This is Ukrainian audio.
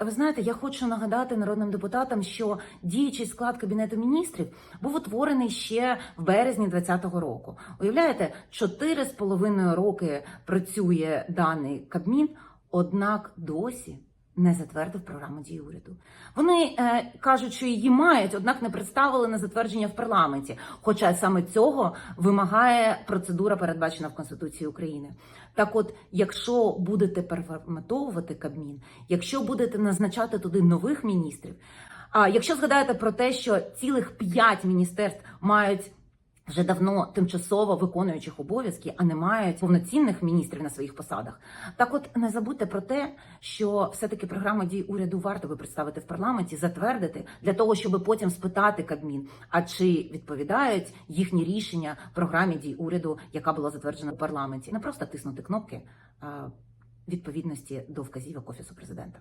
Ви знаєте, я хочу нагадати народним депутатам, що діючий склад кабінету міністрів був утворений ще в березні 2020 року. Уявляєте, чотири з половиною роки працює даний кабмін, однак досі. Не затвердив програму дій уряду. Вони е, кажуть, що її мають, однак не представили на затвердження в парламенті. Хоча саме цього вимагає процедура, передбачена в Конституції України. Так, от, якщо будете переформатовувати Кабмін, якщо будете назначати туди нових міністрів, а якщо згадаєте про те, що цілих п'ять міністерств мають вже давно тимчасово виконуючих обов'язки, а не мають повноцінних міністрів на своїх посадах. Так, от не забудьте про те, що все-таки програма дій уряду варто би представити в парламенті, затвердити для того, щоб потім спитати Кабмін, а чи відповідають їхні рішення програмі дій уряду, яка була затверджена в парламенті, не просто тиснути кнопки відповідності до вказівок офісу президента.